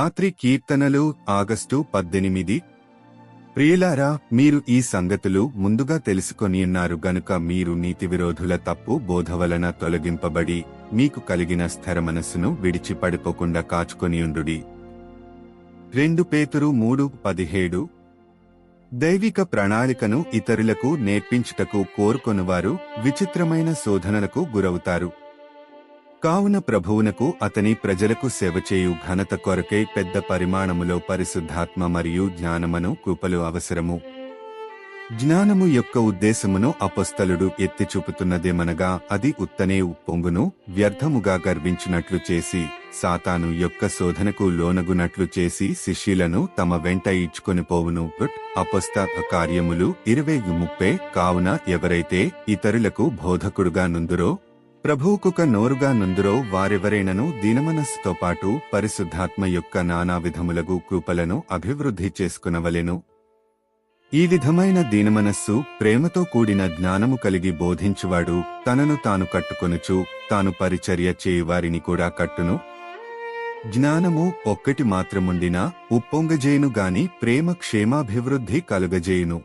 రాత్రి కీర్తనలు ఆగస్టు పద్దెనిమిది. ప్రియులారా మీరు ఈ సంగతులు ముందుగా తెలుసుకొని ఉన్నారు గనుక మీరు నీతి విరోధుల తప్పు బోధ వలన తొలగింపబడి మీకు కలిగిన స్థిర మనస్సును విడిచి పడిపోకుండా కాచుకొనియుండుడి రెండు పేతురు మూడు పదిహేడు. దైవిక ప్రణాళికను ఇతరులకు నేర్పించుటకు కోరుకొనువారు విచిత్రమైన శోధనలకు గురవుతారు. కావున ప్రభువునకు అతని ప్రజలకు సేవ చేయు ఘనత కొరకై పెద్ద పరిమాణములో పరిశుద్ధాత్మ మరియు జ్ఞానమను కృపలు అవసరము. జ్ఞానము యొక్క ఉద్దేశమును అపస్థలుడు ఎత్తి చూపుతున్నదేమనగా అది ఉత్తనే ఉప్పొంగును వ్యర్థముగా గర్వించినట్లు చేసి సాతాను యొక్క శోధనకు లోనగునట్లు చేసి శిష్యులను తమ వెంట ఇచ్చుకొని పోవును. అపస్త కార్యములు ఇరవై ముప్పై కావున ఎవరైతే ఇతరులకు బోధకుడుగా నుందురో ప్రభువుకొక నోరుగా నుందురో వారెవరైనను దీనమనస్సుతో పాటు పరిశుద్ధాత్మ యొక్క నానా విధములగు కృపలను అభివృద్ధి చేసుకునవలెను. ఈ విధమైన దీనమనస్సు ప్రేమతో కూడిన జ్ఞానము కలిగి బోధించువాడు తనను తాను కట్టుకొనుచు తాను పరిచర్య చేయువారిని కూడా కట్టును. జ్ఞానము ఒక్కటి మాత్రముండినా ఉప్పొంగజేయును గాని ప్రేమ క్షేమాభివృద్ధి కలుగజేయును.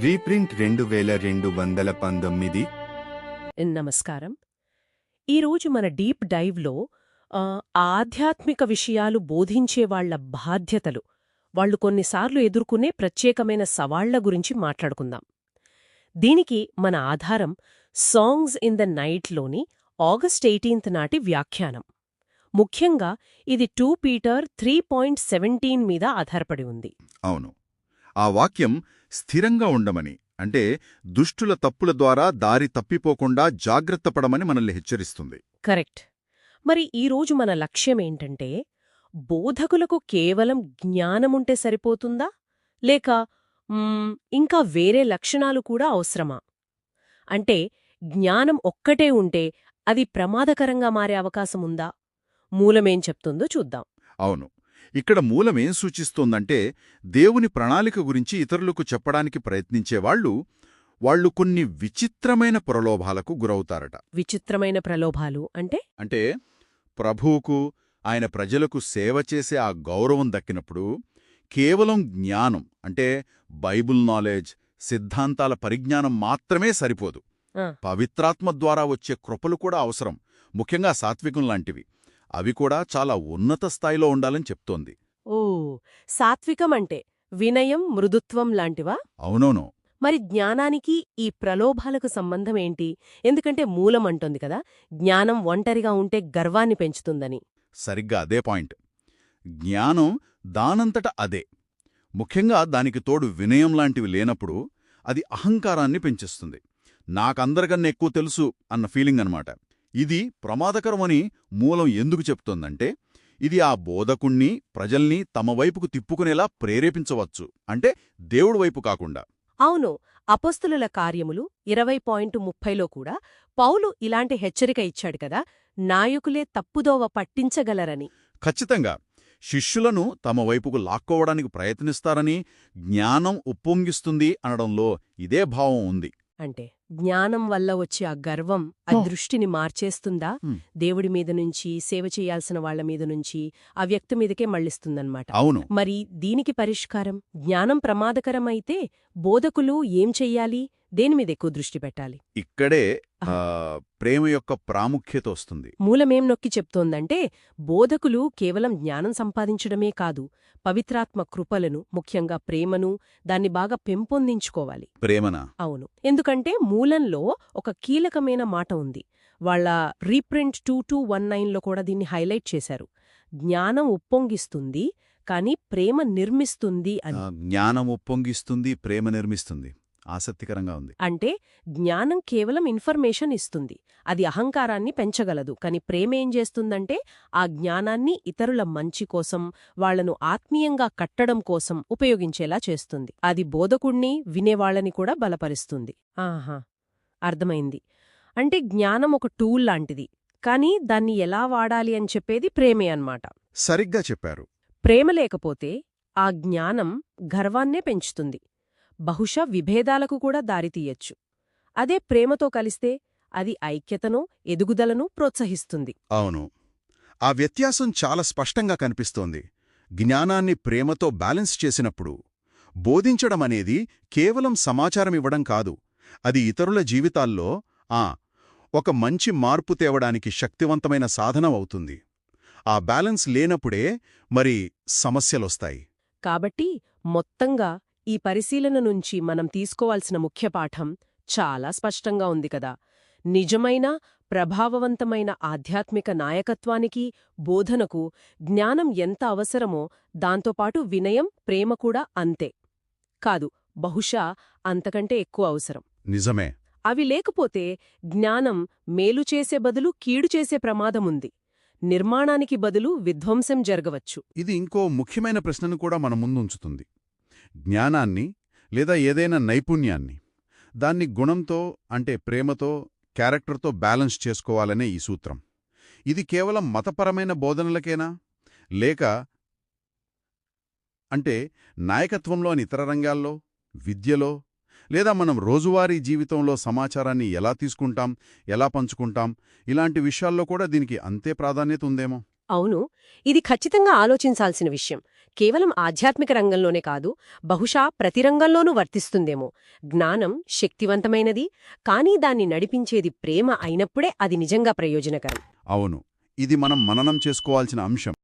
రీప్రింట్ రెండు వేల రెండు వందల పంతొమ్మిది నమస్కారం. ఈరోజు మన డీప్ డైవ్లో ఆధ్యాత్మిక విషయాలు బోధించేవాళ్ళ బాధ్యతలు. వాళ్ళు కొన్నిసార్లు ఎదుర్కొనే ప్రత్యేకమైన సవాళ్ళ గురించి మాట్లాడుకుందాం. దీనికి మన ఆధారం సాంగ్స్ ఇన్ ద నైట్లోని ఆగస్ట్ ఎయిటీన్త్ నాటి వ్యాఖ్యానం. ముఖ్యంగా ఇది two Peter three point seventeen మీద ఆధారపడి ఉంది. అవును. ఆ వాక్యం స్థిరంగా ఉండమని అంటే దుష్టుల తప్పుల ద్వారా దారి తప్పిపోకుండా జాగ్రత్తపడమని మనల్ని హెచ్చరిస్తుంది. కరెక్ట్. మరి ఈరోజు మన లక్ష్యమేంటంటే బోధకులకు కేవలం జ్ఞానముంటే సరిపోతుందా? లేక ఇంకా వేరే లక్షణాలు కూడా అవసరమా? అంటే జ్ఞానం ఒక్కటే ఉంటే అది ప్రమాదకరంగా మారే అవకాశముందా? మూలమేం చెప్తుందో చూద్దాం. అవును. ఇక్కడ మూలమేం సూచిస్తోందంటే దేవుని ప్రణాళిక గురించి ఇతరులకు చెప్పడానికి ప్రయత్నించేవాళ్ళు వాళ్ళు కొన్ని విచిత్రమైన ప్రలోభాలకు గురవుతారట. విచిత్రమైన ప్రలోభాలు అంటే? అంటే ప్రభువుకు ఆయన ప్రజలకు సేవ చేసే ఆ గౌరవం దక్కినప్పుడు కేవలం జ్ఞానం అంటే బైబుల్ నాలెడ్జ్ సిద్ధాంతాల పరిజ్ఞానం మాత్రమే సరిపోదు. పవిత్రాత్మ ద్వారా వచ్చే కృపలు కూడా అవసరం. ముఖ్యంగా సాత్వికం లాంటివి. అవి కూడా చాలా ఉన్నత స్థాయిలో ఉండాలని చెప్తోంది. ఓ సాత్వికం అంటే వినయం మృదుత్వం లాంటివా? అవునవును. మరి జ్ఞానానికి ఈ ప్రలోభాలకు సంబంధం ఏంటి? ఎందుకంటే మూలం అంటోంది కదా జ్ఞానం ఒంటరిగా ఉంటే గర్వాన్ని పెంచుతుందని. సరిగ్గా అదే పాయింట్. జ్ఞానం దానంతట అదే. ముఖ్యంగా దానికి తోడు వినయం లాంటివి లేనప్పుడు అది అహంకారాన్ని పెంచేస్తుంది. నాకందరికన్నా ఎక్కువ తెలుసు అన్న ఫీలింగ్ అన్నమాట. ఇది ప్రమాదకరమని మూలం ఎందుకు చెప్తోందంటే ఇది ఆ బోధకుణ్ణి ప్రజల్ని తమ వైపుకు తిప్పుకునేలా ప్రేరేపించవచ్చు. అంటే దేవుడి వైపు కాకుండా. అవును అపస్తులుల కార్యములు ఇరవై పాయింట్ ముప్పైలో కూడా పౌలు ఇలాంటి హెచ్చరిక ఇచ్చాడు కదా నాయకులే తప్పుదోవ పట్టించగలరని. ఖచ్చితంగా. శిష్యులను తమ వైపుకు లాక్కోవడానికి ప్రయత్నిస్తారని జ్ఞానం ఉప్పొంగిస్తుంది అనడంలో ఇదే భావం ఉంది. అంటే జ్ఞానం వల్ల వచ్చే ఆ గర్వం ఆ. దృష్టిని మార్చేస్తుందా. దేవుడి మీద నుంచి సేవ చేయాల్సిన వాళ్ళ మీద నుంచి ఆ వ్యక్తి మీదకే మళ్ళిస్తుందన్నమాట అవును మరి దీనికి పరిష్కారం జ్ఞానం ప్రమాదకరమైతే బోధకులు ఏం చెయ్యాలి దేని మీద ఎక్కువ దృష్టి పెట్టాలి? ఇక్కడే ప్రేమ యొక్క ప్రాముఖ్యత వస్తుంది. మూలమేం నొక్కి చెప్తోందంటే బోధకులు కేవలం జ్ఞానం సంపాదించడమే కాదు పవిత్రాత్మ కృపలను ముఖ్యంగా ప్రేమను దాన్ని బాగా పెంపొందించుకోవాలి. ప్రేమన? అవును. ఎందుకంటే మూలంలో ఒక కీలకమైన మాట ఉంది. వాళ్ళ రీప్రింట్ టూ టూ వన్ నైన్లో కూడా దీన్ని హైలైట్ చేశారు. జ్ఞానం ఉప్పొంగిస్తుంది కాని ప్రేమ నిర్మిస్తుంది అని. జ్ఞానం ఉప్పొంగిస్తుంది ప్రేమ నిర్మిస్తుంది. ఆసక్తికరంగా ఉంది. అంటే జ్ఞానం కేవలం ఇన్ఫర్మేషన్ ఇస్తుంది. అది అహంకారాన్ని పెంచగలదు. కాని ప్రేమ ఏం చేస్తుందంటే ఆ జ్ఞానాన్ని ఇతరుల మంచి కోసం వాళ్ళను ఆత్మీయంగా కట్టడం కోసం ఉపయోగించేలా చేస్తుంది. అది బోధకుణ్ణి వినేవాళ్ళని కూడా బలపరుస్తుంది. ఆహా! అర్థమైంది. అంటే జ్ఞానం ఒక టూల్ లాంటిది. కాని దాన్ని ఎలా వాడాలి అని చెప్పేది ప్రేమే అన్నమాట. సరిగ్గా చెప్పారు. ప్రేమ లేకపోతే ఆ జ్ఞానం గర్వాన్నే పెంచుతుంది. బహుశా విభేదాలకు కూడా దారితీయచ్చు. అదే ప్రేమతో కలిస్తే అది ఐక్యతను ఎదుగుదలను ప్రోత్సహిస్తుంది. అవును. ఆ వ్యత్యాసం చాలా స్పష్టంగా కనిపిస్తోంది. జ్ఞానాన్ని ప్రేమతో బ్యాలెన్స్ చేసినప్పుడు బోధించడం అనేది కేవలం సమాచారం ఇవ్వడం కాదు. అది ఇతరుల జీవితాల్లో ఆ ఒక మంచి మార్పు తేవడానికి శక్తివంతమైన సాధనం అవుతుంది. ఆ బ్యాలెన్స్ లేనప్పుడే మరి సమస్యలొస్తాయి. కాబట్టి మొత్తంగా ఈ పరిశీలన నుంచి మనం తీసుకోవాల్సిన ముఖ్య పాఠం చాలా స్పష్టంగా ఉంది కదా. నిజమైన ప్రభావవంతమైన ఆధ్యాత్మిక నాయకత్వానికి బోధనకు జ్ఞానం ఎంత అవసరమో దాంతోపాటు వినయం ప్రేమ కూడా అంతే. కాదు బహుశా అంతకంటే ఎక్కువ అవసరం. నిజమే. అవి లేకపోతే జ్ఞానం మేలు చేసే బదులు కీడు చేసే ప్రమాదముంది నిర్మాణానికి బదులు విధ్వంసం జరగవచ్చు. ఇది ఇంకో ముఖ్యమైన ప్రశ్నను కూడా మన ముందుంచుతుంది జ్ఞానాన్ని లేదా ఏదైనా నైపుణ్యాన్ని దాన్ని గుణంతో అంటే ప్రేమతో క్యారెక్టర్తో బ్యాలెన్స్ చేసుకోవాలనే ఈ సూత్రం. ఇది కేవలం మతపరమైన బోధనలకేనా? లేక అంటే నాయకత్వంలోని ఇతర రంగాల్లో విద్యలో లేదా మనం రోజువారీ జీవితంలో సమాచారాన్ని ఎలా తీసుకుంటాం ఎలా పంచుకుంటాం ఇలాంటి విషయాల్లో కూడా దీనికి అంతే ప్రాధాన్యత ఉందేమో? అవును. ఇది ఖచ్చితంగా ఆలోచించాల్సిన విషయం. కేవలం ఆధ్యాత్మిక రంగంలోనే కాదు బహుశా ప్రతి రంగంలోనూ వర్తిస్తుందేమో. జ్ఞానం శక్తివంతమైనది కానీ దాన్ని నడిపించేది ప్రేమ అయినప్పుడే అది నిజంగా ప్రయోజనకరం. అవును ఇది మనం మననం చేసుకోవాల్సిన అంశం.